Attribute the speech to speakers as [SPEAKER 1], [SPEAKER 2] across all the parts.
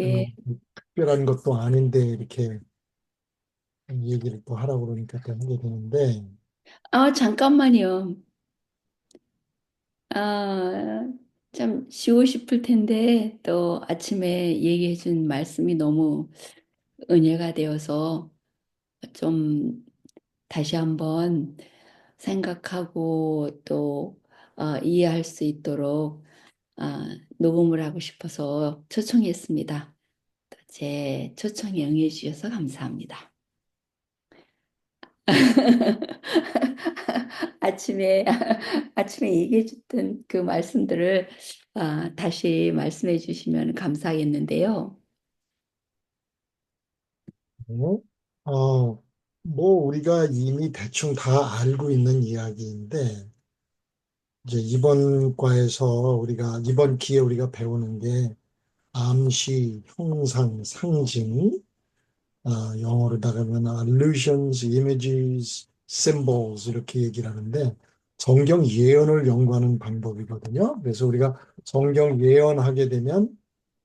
[SPEAKER 1] 예.
[SPEAKER 2] 특별한 것도 아닌데 이렇게 얘기를 또 하라고 그러니까 또 하게 되는데
[SPEAKER 1] 아, 잠깐만요. 아, 참 쉬고 싶을 텐데 또 아침에 얘기해 준 말씀이 너무 은혜가 되어서 좀 다시 한번 생각하고 또 어, 이해할 수 있도록 아, 녹음을 하고 싶어서 초청했습니다. 제 초청에 응해 주셔서 감사합니다. 아침에 아침에 얘기해 줬던 그 말씀들을 아, 다시 말씀해 주시면 감사하겠는데요.
[SPEAKER 2] 어, 뭐 우리가 이미 대충 다 알고 있는 이야기인데 이제 이번 과에서 우리가 이번 기회에 우리가 배우는 게 암시, 형상, 상징, 어, 영어로다가 하면 allusions, images, symbols 이렇게 얘기를 하는데 성경 예언을 연구하는 방법이거든요. 그래서 우리가 성경 예언하게 되면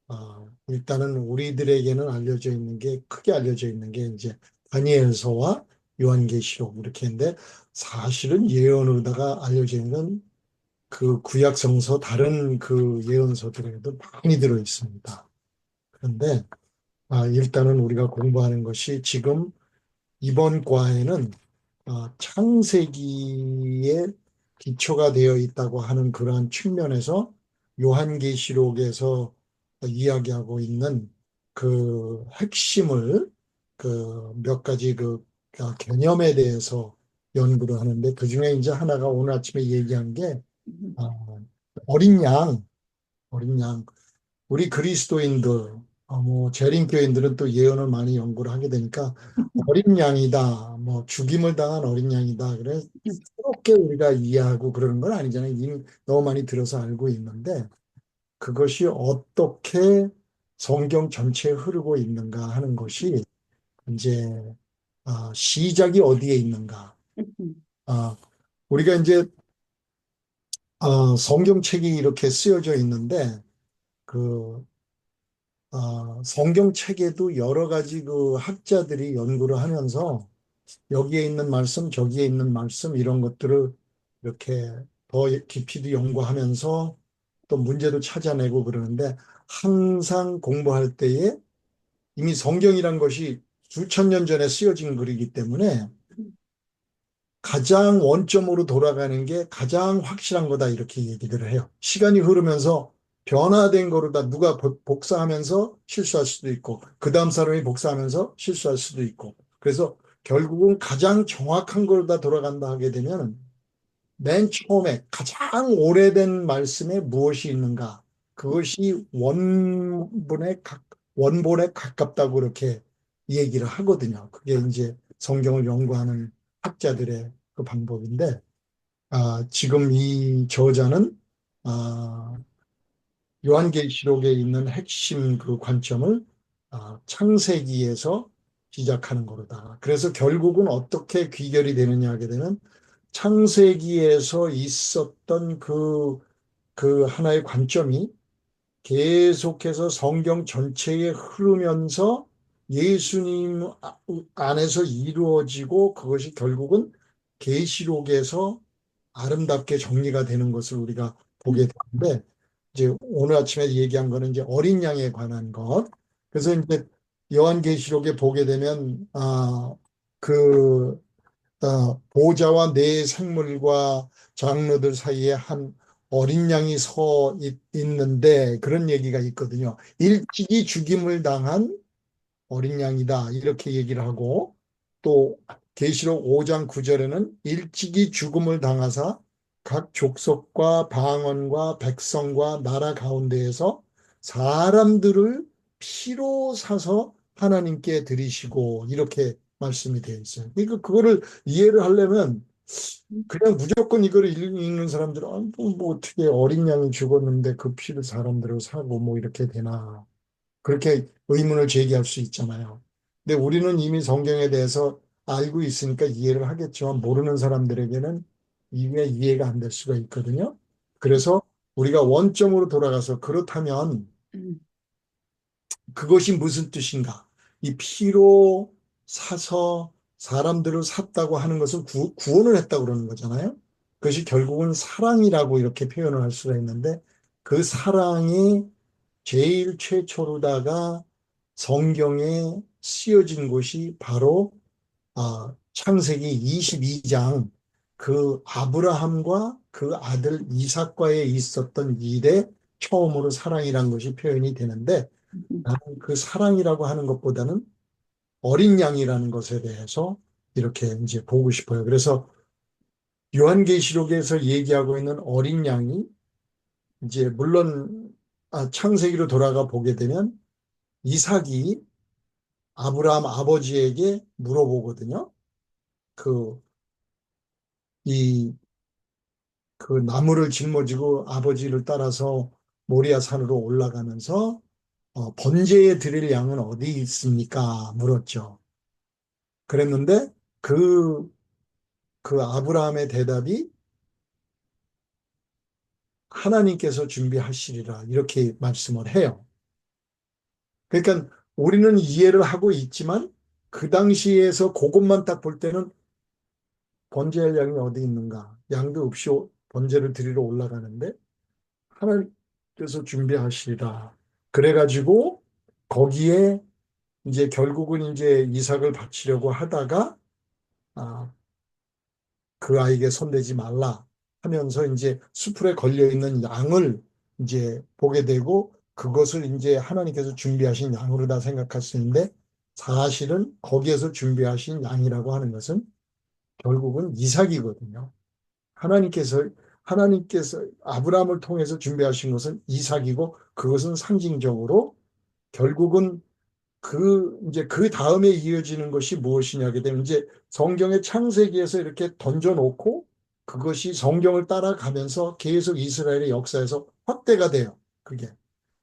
[SPEAKER 2] 어, 일단은 우리들에게는 알려져 있는 게 크게 알려져 있는 게 이제 다니엘서와 요한계시록 이렇게 했는데 사실은 예언으로다가 알려져 있는 그 구약 성서 다른 그 예언서들에도 많이 들어 있습니다. 그런데 아, 일단은 우리가 공부하는 것이 지금 이번 과에는 어, 창세기에 기초가 되어 있다고 하는 그러한 측면에서 요한계시록에서 이야기하고 있는 그 핵심을 그 몇 가지 그 개념에 대해서 연구를 하는데 그 중에 이제 하나가 오늘 아침에 얘기한 게 어, 어린 양, 어린 양. 우리 그리스도인들, 어, 뭐 재림교인들은 또 예언을 많이 연구를 하게 되니까 어린 양이다, 뭐 죽임을 당한 어린 양이다. 그래 새롭게 우리가 이해하고 그러는 건 아니잖아요. 이미 너무 많이 들어서 알고 있는데 그것이 어떻게 성경 전체에 흐르고 있는가 하는 것이 이제 어, 시작이 어디에 있는가. 어, 우리가 이제 어, 성경책이 이렇게 쓰여져 있는데 그 어, 성경책에도 여러 가지 그 학자들이 연구를 하면서 여기에 있는 말씀, 저기에 있는 말씀 이런 것들을 이렇게 더 깊이도 연구하면서 또 문제도 찾아내고 그러는데 항상 공부할 때에 이미 성경이란 것이 수천 년 전에 쓰여진 글이기 때문에 가장 원점으로 돌아가는 게 가장 확실한 거다 이렇게 얘기들을 해요. 시간이 흐르면서 변화된 거로다 누가 복사하면서 실수할 수도 있고 그 다음 사람이 복사하면서 실수할 수도 있고 그래서 결국은 가장 정확한 걸다 돌아간다 하게 되면 맨 처음에 가장 오래된 말씀에 무엇이 있는가 그것이 원본에 가, 원본에 가깝다고 이렇게 얘기를 하거든요. 그게 이제 성경을 연구하는 학자들의 그 방법인데 아, 지금 이 저자는 아, 요한계시록에 있는 핵심 그 관점을 아, 창세기에서 시작하는 거로다. 그래서 결국은 어떻게 귀결이 되느냐 하게 되면 창세기에서 있었던 그, 그 하나의 관점이 계속해서 성경 전체에 흐르면서 예수님 안에서 이루어지고 그것이 결국은 계시록에서 아름답게 정리가 되는 것을 우리가 보게 되는데 이제 오늘 아침에 얘기한 거는 이제 어린 양에 관한 것. 그래서 이제 요한계시록에 보게 되면 아그 어, 보좌와 네 생물과 장로들 사이에 한 어린 양이 서 있, 있는데 그런 얘기가 있거든요. 일찍이 죽임을 당한 어린 양이다 이렇게 얘기를 하고 또 계시록 5장 9절에는 일찍이 죽음을 당하사 각 족속과 방언과 백성과 나라 가운데에서 사람들을 피로 사서 하나님께 드리시고 이렇게 말씀이 되어 있어요. 그러니까 그거를 이해를 하려면 그냥 무조건 이거를 읽는 사람들은 아, 뭐, 뭐 어떻게 어린 양이 죽었는데 그 피를 사람들을 사고 뭐 이렇게 되나 그렇게 의문을 제기할 수 있잖아요. 근데 우리는 이미 성경에 대해서 알고 있으니까 이해를 하겠지만 모르는 사람들에게는 이게 이해가 안 될 수가 있거든요. 그래서 우리가 원점으로 돌아가서 그렇다면 그것이 무슨 뜻인가? 이 피로 사서 사람들을 샀다고 하는 것은 구, 구원을 했다고 그러는 거잖아요. 그것이 결국은 사랑이라고 이렇게 표현을 할 수가 있는데 그 사랑이 제일 최초로다가 성경에 쓰여진 곳이 바로 아, 창세기 22장 그 아브라함과 그 아들 이삭과에 있었던 일에 처음으로 사랑이란 것이 표현이 되는데 나는 그 사랑이라고 하는 것보다는 어린 양이라는 것에 대해서 이렇게 이제 보고 싶어요. 그래서 요한계시록에서 얘기하고 있는 어린 양이 이제 물론 아, 창세기로 돌아가 보게 되면 이삭이 아브라함 아버지에게 물어보거든요. 그, 이, 그 나무를 짊어지고 아버지를 따라서 모리아 산으로 올라가면서 어, 번제에 드릴 양은 어디 있습니까? 물었죠. 그랬는데 그, 그 아브라함의 대답이 하나님께서 준비하시리라 이렇게 말씀을 해요. 그러니까 우리는 이해를 하고 있지만 그 당시에서 그것만 딱 볼 때는 번제할 양이 어디 있는가? 양도 없이 번제를 드리러 올라가는데 하나님께서 준비하시리라. 그래가지고 거기에 이제 결국은 이제 이삭을 바치려고 하다가 아, 그 아이에게 손대지 말라 하면서 이제 수풀에 걸려 있는 양을 이제 보게 되고 그것을 이제 하나님께서 준비하신 양으로 다 생각할 수 있는데 사실은 거기에서 준비하신 양이라고 하는 것은 결국은 이삭이거든요. 하나님께서 하나님께서 아브라함을 통해서 준비하신 것은 이삭이고 그것은 상징적으로 결국은 그 이제 그 다음에 이어지는 것이 무엇이냐게 되면 이제 성경의 창세기에서 이렇게 던져놓고 그것이 성경을 따라가면서 계속 이스라엘의 역사에서 확대가 돼요. 그게.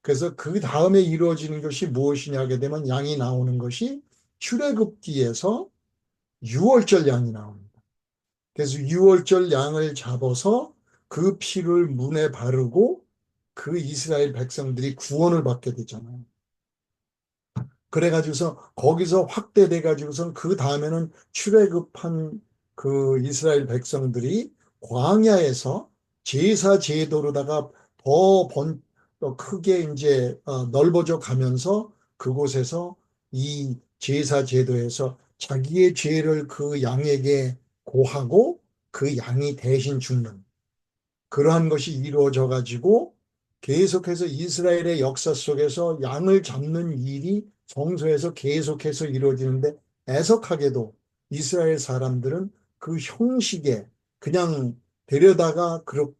[SPEAKER 2] 그래서 그 다음에 이루어지는 것이 무엇이냐 하게 되면 양이 나오는 것이 출애굽기에서 유월절 양이 나옵니다. 그래서 유월절 양을 잡아서 그 피를 문에 바르고 그 이스라엘 백성들이 구원을 받게 되잖아요. 그래가지고서 거기서 확대돼 가지고선 그 다음에는 출애굽한 그 이스라엘 백성들이 광야에서 제사 제도로다가 더 번, 더 크게 이제 어, 넓어져 가면서 그곳에서 이 제사 제도에서 자기의 죄를 그 양에게 고하고 그 양이 대신 죽는 그러한 것이 이루어져 가지고 계속해서 이스라엘의 역사 속에서 양을 잡는 일이 성소에서 계속해서 이루어지는데 애석하게도 이스라엘 사람들은 그 형식에 그냥 데려다가 그렇게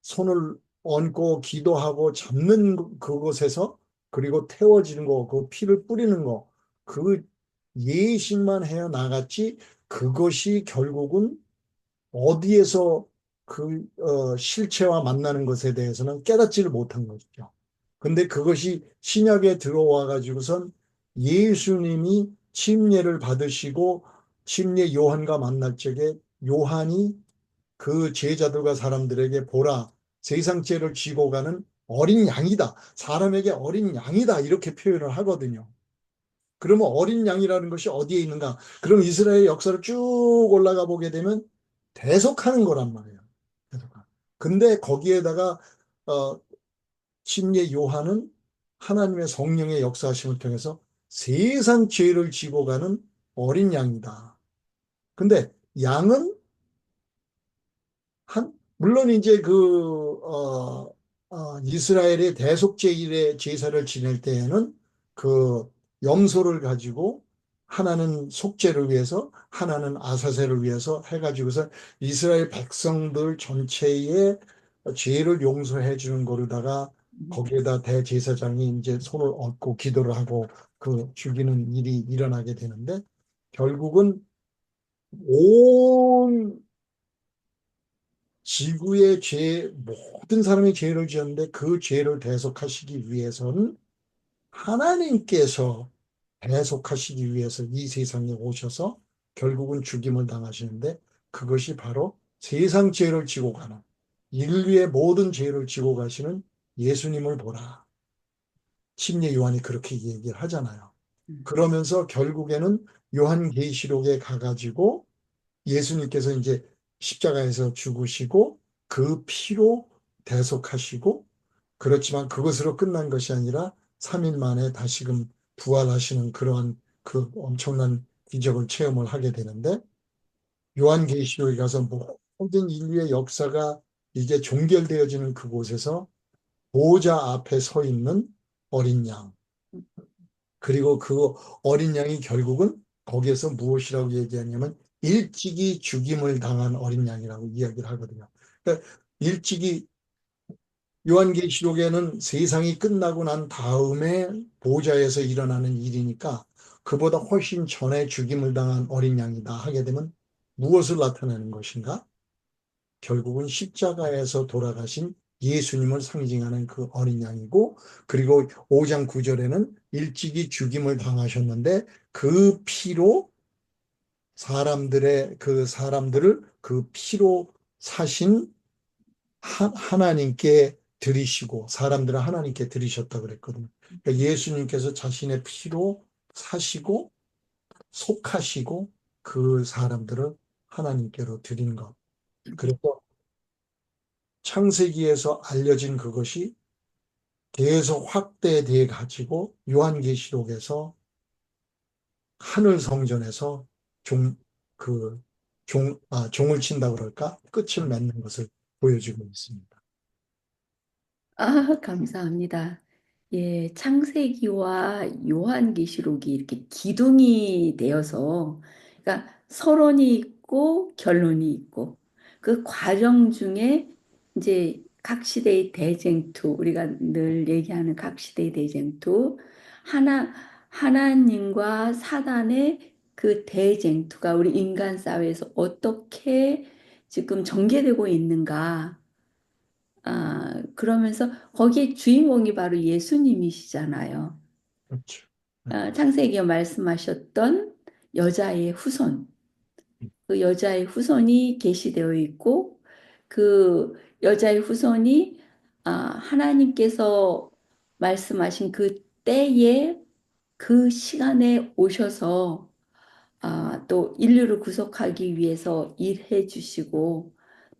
[SPEAKER 2] 손을 얹고 기도하고 잡는 그곳에서 그리고 태워지는 거, 그 피를 뿌리는 거, 그 예식만 해야 나갔지 그것이 결국은 어디에서 그 어, 실체와 만나는 것에 대해서는 깨닫지를 못한 것이죠. 근데 그것이 신약에 들어와 가지고선 예수님이 침례를 받으시고 침례 요한과 만날 적에 요한이 그 제자들과 사람들에게 보라 세상 죄를 지고 가는 어린 양이다. 사람에게 어린 양이다. 이렇게 표현을 하거든요. 그러면 어린 양이라는 것이 어디에 있는가? 그럼 이스라엘 역사를 쭉 올라가 보게 되면 대속하는 거란 말이에요. 근데 거기에다가 어, 침례 요한은 하나님의 성령의 역사하심을 통해서 세상 죄를 지고 가는 어린 양이다. 근데 양은 한 물론 이제 그 어, 어, 이스라엘의 대속제일의 제사를 지낼 때에는 그 염소를 가지고 하나는 속죄를 위해서 하나는 아사세를 위해서 해가지고서 이스라엘 백성들 전체의 죄를 용서해 주는 거로다가 거기에다 대제사장이 이제 손을 얹고 기도를 하고 그 죽이는 일이 일어나게 되는데 결국은 온 지구의 죄, 모든 사람이 죄를 지었는데 그 죄를 대속하시기 위해서는 하나님께서 대속하시기 위해서 이 세상에 오셔서 결국은 죽임을 당하시는데 그것이 바로 세상 죄를 지고 가는 인류의 모든 죄를 지고 가시는 예수님을 보라. 침례 요한이 그렇게 얘기를 하잖아요.
[SPEAKER 1] 음.
[SPEAKER 2] 그러면서 결국에는 요한계시록에 가가지고 예수님께서 이제 십자가에서 죽으시고 그 피로 대속하시고 그렇지만 그것으로 끝난 것이 아니라 3일 만에 다시금 부활하시는 그러한 그 엄청난 기적을 체험을 하게 되는데 요한계시록에 가서 모든 인류의 역사가 이제 종결되어지는 그곳에서 보호자 앞에 서 있는 어린 양. 그리고 그 어린 양이 결국은 거기에서 무엇이라고 얘기하냐면 일찍이 죽임을 당한 어린 양이라고 이야기를 하거든요. 그러니까 일찍이 요한계시록에는 세상이 끝나고 난 다음에 보좌에서 일어나는 일이니까 그보다 훨씬 전에 죽임을 당한 어린 양이다 하게 되면 무엇을 나타내는 것인가? 결국은 십자가에서 돌아가신 예수님을 상징하는 그 어린 양이고 그리고 5장 9절에는 일찍이 죽임을 당하셨는데 그 피로 사람들의 그 사람들을 그 피로 사신 하, 하나님께 드리시고 사람들을 하나님께 드리셨다 그랬거든요. 그러니까 예수님께서 자신의 피로 사시고 속하시고 그 사람들을 하나님께로 드린 것. 그래서 창세기에서 알려진 그것이 계속 확대돼 가지고 요한계시록에서 하늘 성전에서 종, 그, 종, 아, 종을 친다 그럴까? 끝을 맺는 것을 보여주고 있습니다.
[SPEAKER 1] 아, 감사합니다. 예, 창세기와 요한계시록이 이렇게 기둥이 되어서, 그러니까 서론이 있고 결론이 있고, 그 과정 중에 이제 각 시대의 대쟁투, 우리가 늘 얘기하는 각 시대의 대쟁투, 하나, 하나님과 사단의 그 대쟁투가 우리 인간 사회에서 어떻게 지금 전개되고 있는가, 아, 그러면서 거기에 주인공이 바로 예수님이시잖아요.
[SPEAKER 2] 그렇죠.
[SPEAKER 1] 아, 창세기에 말씀하셨던 여자의 후손, 그 여자의 후손이 계시되어 있고, 그 여자의 후손이 아, 하나님께서 말씀하신 그 때에 그 시간에 오셔서 아, 또 인류를 구속하기 위해서 일해 주시고,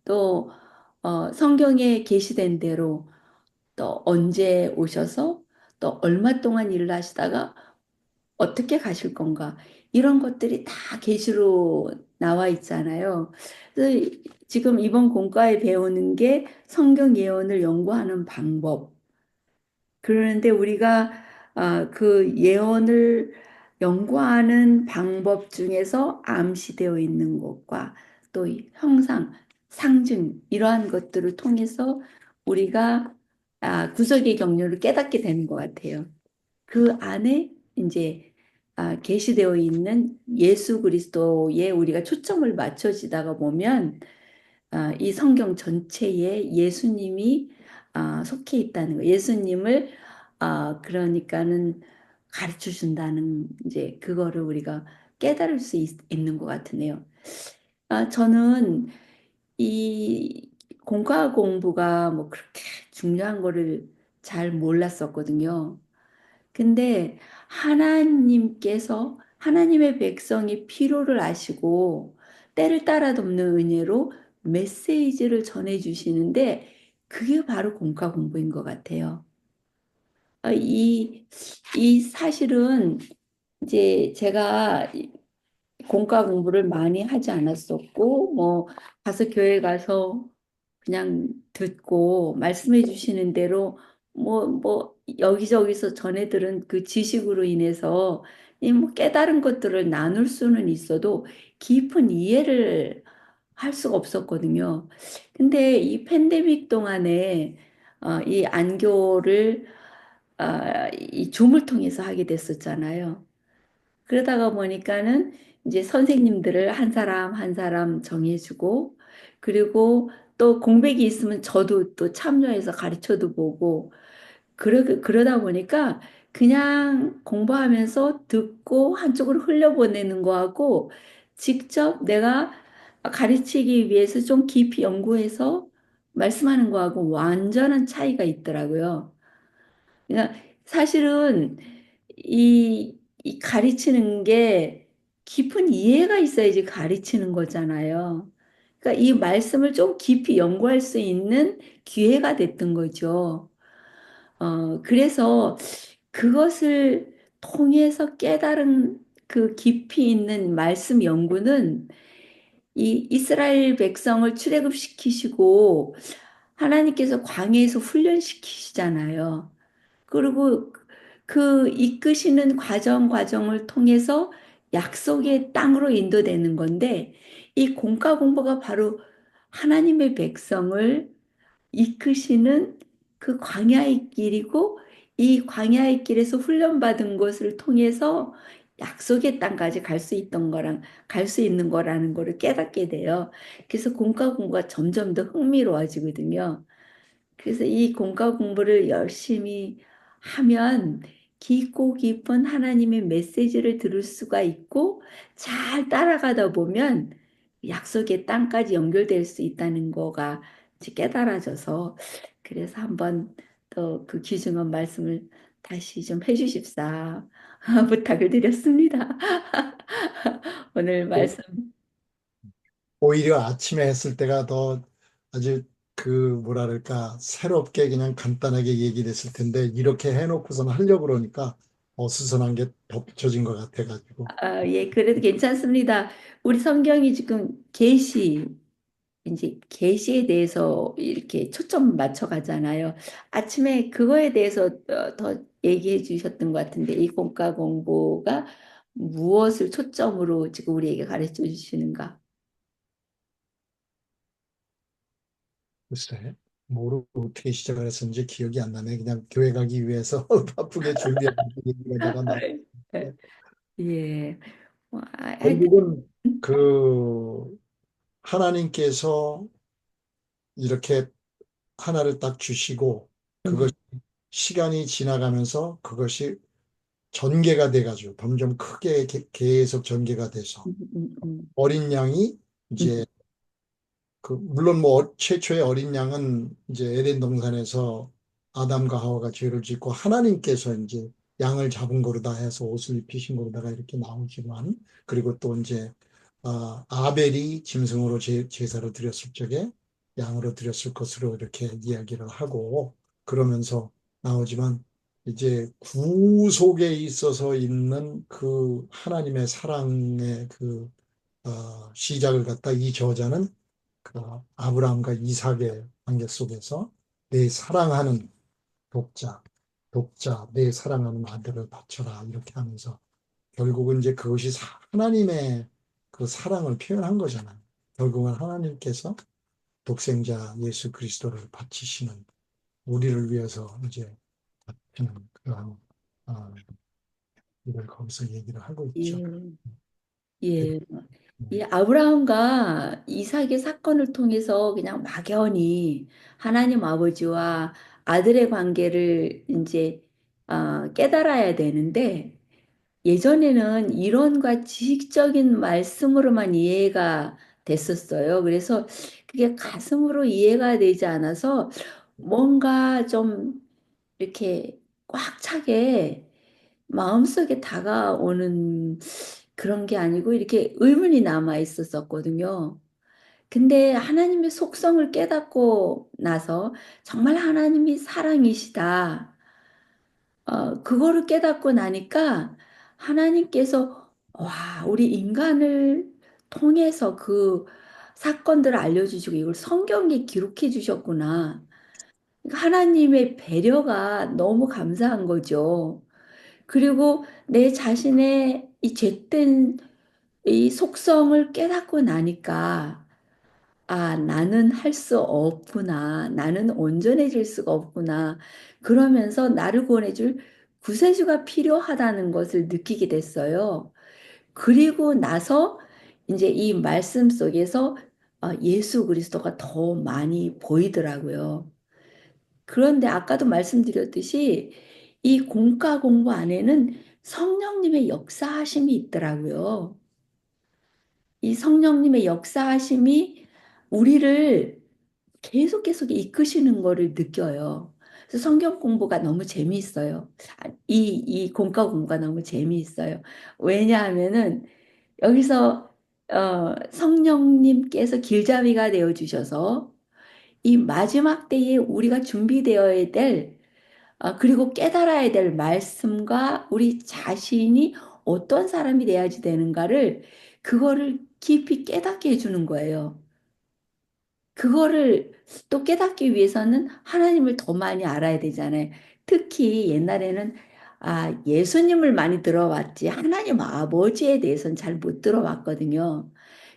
[SPEAKER 1] 또 어, 성경에 계시된 대로 또 언제 오셔서 또 얼마 동안 일을 하시다가 어떻게 가실 건가 이런 것들이 다 계시로 나와 있잖아요. 그래서 지금 이번 공과에 배우는 게 성경 예언을 연구하는 방법. 그러는데 우리가 아, 그 예언을 연구하는 방법 중에서 암시되어 있는 것과 또 형상, 상징 이러한 것들을 통해서 우리가 아, 구속의 경륜을 깨닫게 되는 것 같아요. 그 안에 이제 아, 계시되어 있는 예수 그리스도에 우리가 초점을 맞춰지다가 보면 아, 이 성경 전체에 예수님이 아, 속해 있다는 거. 예수님을 아, 그러니까는 가르쳐 준다는 이제 그거를 우리가 깨달을 수 있, 있는 것 같으네요. 아, 저는 이 공과 공부가 뭐 그렇게 중요한 거를 잘 몰랐었거든요. 근데 하나님께서 하나님의 백성이 필요를 아시고 때를 따라 돕는 은혜로 메시지를 전해 주시는데 그게 바로 공과 공부인 것 같아요. 아, 이, 이 사실은 이제 제가 공과 공부를 많이 하지 않았었고, 뭐, 가서 교회 가서 그냥 듣고 말씀해 주시는 대로 뭐, 뭐, 여기저기서 전해 들은 그 지식으로 인해서 이 뭐 깨달은 것들을 나눌 수는 있어도 깊은 이해를 할 수가 없었거든요. 근데 이 팬데믹 동안에 어, 이 안교를 아, 이 줌을 통해서 하게 됐었잖아요. 그러다가 보니까는 이제 선생님들을 한 사람 한 사람 정해주고 그리고 또 공백이 있으면 저도 또 참여해서 가르쳐도 보고 그러, 그러다 보니까 그냥 공부하면서 듣고 한쪽으로 흘려보내는 거하고 직접 내가 가르치기 위해서 좀 깊이 연구해서 말씀하는 거하고 완전한 차이가 있더라고요. 그러니까 사실은 이, 이 가르치는 게 깊은 이해가 있어야지 가르치는 거잖아요. 그러니까 이 말씀을 좀 깊이 연구할 수 있는 기회가 됐던 거죠. 어, 그래서 그것을 통해서 깨달은 그 깊이 있는 말씀 연구는 이 이스라엘 백성을 출애굽시키시고 하나님께서 광야에서 훈련시키시잖아요. 그리고 그 이끄시는 과정 과정을 통해서 약속의 땅으로 인도되는 건데 이 공과 공보가 바로 하나님의 백성을 이끄시는 그 광야의 길이고 이 광야의 길에서 훈련받은 것을 통해서 약속의 땅까지 갈 수 있던 거랑 갈 수 있는 거라는 거를 깨닫게 돼요. 그래서 공과 공부가 점점 더 흥미로워지거든요. 그래서 이 공과 공부를 열심히 하면 깊고 깊은 하나님의 메시지를 들을 수가 있고 잘 따라가다 보면 약속의 땅까지 연결될 수 있다는 거가 깨달아져서 그래서 한번 더그 귀중한 말씀을 다시 좀 해주십사 부탁을 드렸습니다. 오늘 말씀
[SPEAKER 2] 오히려 아침에 했을 때가 더 아주 그 뭐랄까 새롭게 그냥 간단하게 얘기를 했을 텐데 이렇게 해놓고서는 하려고 그러니까 어수선한 게 덧붙여진 것 같아가지고
[SPEAKER 1] 아, 예, 그래도 괜찮습니다. 우리 성경이 지금 계시 이제 계시에 대해서 이렇게 초점 맞춰 가잖아요. 아침에 그거에 대해서 어, 더 얘기해 주셨던 것 같은데 이 공과 공부가 무엇을 초점으로 지금 우리에게 가르쳐 주시는가?
[SPEAKER 2] 글쎄 뭐로 어떻게 시작을 했었는지 기억이 안 나네. 그냥 교회 가기 위해서 바쁘게 준비하고 얘기가 나.
[SPEAKER 1] 예, 예. 뭐, 아, 하여튼,
[SPEAKER 2] 결국은 그 하나님께서 이렇게 하나를 딱 주시고
[SPEAKER 1] 음,
[SPEAKER 2] 그것 시간이 지나가면서 그것이 전개가 돼가지고 점점 크게 게- 계속 전개가 돼서
[SPEAKER 1] 음, 음, 음,
[SPEAKER 2] 어린 양이
[SPEAKER 1] 음,
[SPEAKER 2] 이제 그 물론 뭐 어- 최초의 어린 양은 이제 에덴 동산에서 아담과 하와가 죄를 짓고 하나님께서 이제 양을 잡은 거로다 해서 옷을 입히신 거로다가 이렇게 나오지만 그리고 또 이제 아, 아벨이 짐승으로 제, 제사를 드렸을 적에 양으로 드렸을 것으로 이렇게 이야기를 하고 그러면서 나오지만 이제 구속에 있어서 있는 그 하나님의 사랑의 그 어, 시작을 갖다 이 저자는 그 아브라함과 이삭의 관계 속에서 내 사랑하는 독자, 독자, 내 사랑하는 아들을 바쳐라 이렇게 하면서 결국은 이제 그것이 사- 하나님의 그 사랑을 표현한 거잖아요. 결국은 하나님께서 독생자 예수 그리스도를 바치시는 우리를 위해서 이제 바치는 그런 어, 일을 거기서 얘기를 하고 있죠.
[SPEAKER 1] 예,
[SPEAKER 2] 네.
[SPEAKER 1] 예. 이 아브라함과 이삭의 사건을 통해서 그냥 막연히 하나님 아버지와 아들의 관계를 이제 아, 깨달아야 되는데 예전에는 이론과 지식적인 말씀으로만 이해가 됐었어요. 그래서 그게 가슴으로 이해가 되지 않아서 뭔가 좀 이렇게 꽉 차게 마음속에 다가오는 그런 게 아니고 이렇게 의문이 남아 있었었거든요. 근데 하나님의 속성을 깨닫고 나서 정말 하나님이 사랑이시다. 어, 그거를 깨닫고 나니까 하나님께서 와, 우리 인간을 통해서 그 사건들을 알려주시고 이걸 성경에 기록해 주셨구나. 하나님의 배려가 너무 감사한 거죠. 그리고 내 자신의 이 죄된 이 속성을 깨닫고 나니까 아, 나는 할 수 없구나. 나는 온전해질 수가 없구나. 그러면서 나를 구원해줄 구세주가 필요하다는 것을 느끼게 됐어요. 그리고 나서 이제 이 말씀 속에서 아, 예수 그리스도가 더 많이 보이더라고요. 그런데 아까도 말씀드렸듯이 이 공과 공부 안에는 성령님의 역사하심이 있더라고요. 이 성령님의 역사하심이 우리를 계속 계속 이끄시는 거를 느껴요. 그래서 성경 공부가 너무 재미있어요. 아, 이, 이 공과 공부가 너무 재미있어요. 왜냐하면은 여기서 어, 성령님께서 길잡이가 되어 주셔서 이 마지막 때에 우리가 준비되어야 될 아, 그리고 깨달아야 될 말씀과 우리 자신이 어떤 사람이 돼야지 되는가를 그거를 깊이 깨닫게 해주는 거예요. 그거를 또 깨닫기 위해서는 하나님을 더 많이 알아야 되잖아요. 특히 옛날에는 아, 예수님을 많이 들어왔지 하나님 아버지에 대해서는 잘 못 들어왔거든요.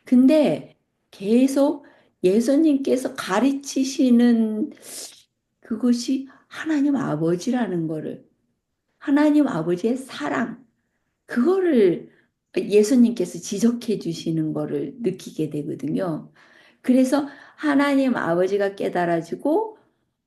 [SPEAKER 1] 근데 계속 예수님께서 가르치시는 그것이 하나님 아버지라는 거를 하나님 아버지의 사랑 그거를 예수님께서 지적해 주시는 거를 느끼게 되거든요. 그래서 하나님 아버지가 깨달아지고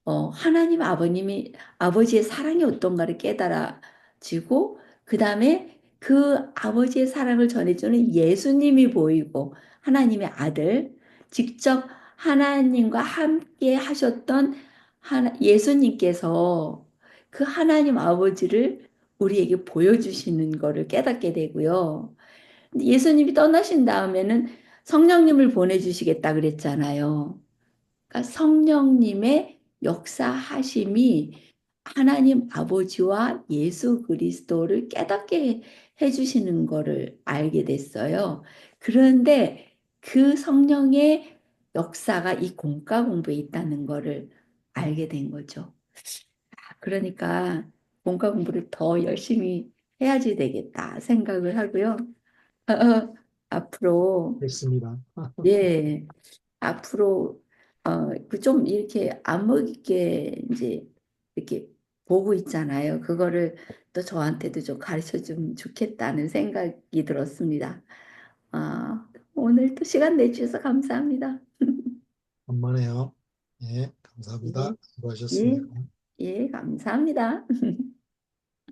[SPEAKER 1] 어, 하나님 아버님이 아버지의 사랑이 어떤가를 깨달아지고 그 다음에 그 아버지의 사랑을 전해주는 예수님이 보이고 하나님의 아들 직접 하나님과 함께 하셨던 예수님께서 그 하나님 아버지를 우리에게 보여주시는 거를 깨닫게 되고요. 예수님이 떠나신 다음에는 성령님을 보내주시겠다 그랬잖아요. 그러니까 성령님의 역사하심이 하나님 아버지와 예수 그리스도를 깨닫게 해주시는 거를 알게 됐어요. 그런데 그 성령의 역사가 이 공과 공부에 있다는 거를 알게 된 거죠. 그러니까 공과 공부를 더 열심히 해야지 되겠다 생각을 하고요. 앞으로
[SPEAKER 2] 됐습니다.
[SPEAKER 1] 예, 앞으로 어, 그좀 이렇게 안목 있게 이제 이렇게 보고 있잖아요. 그거를 또 저한테도 좀 가르쳐 주면 좋겠다는 생각이 들었습니다. 아, 오늘 또 시간 내주셔서 감사합니다.
[SPEAKER 2] 예,
[SPEAKER 1] 예,
[SPEAKER 2] 감사합니다.
[SPEAKER 1] 예,
[SPEAKER 2] 수고하셨습니다.
[SPEAKER 1] 예, 감사합니다.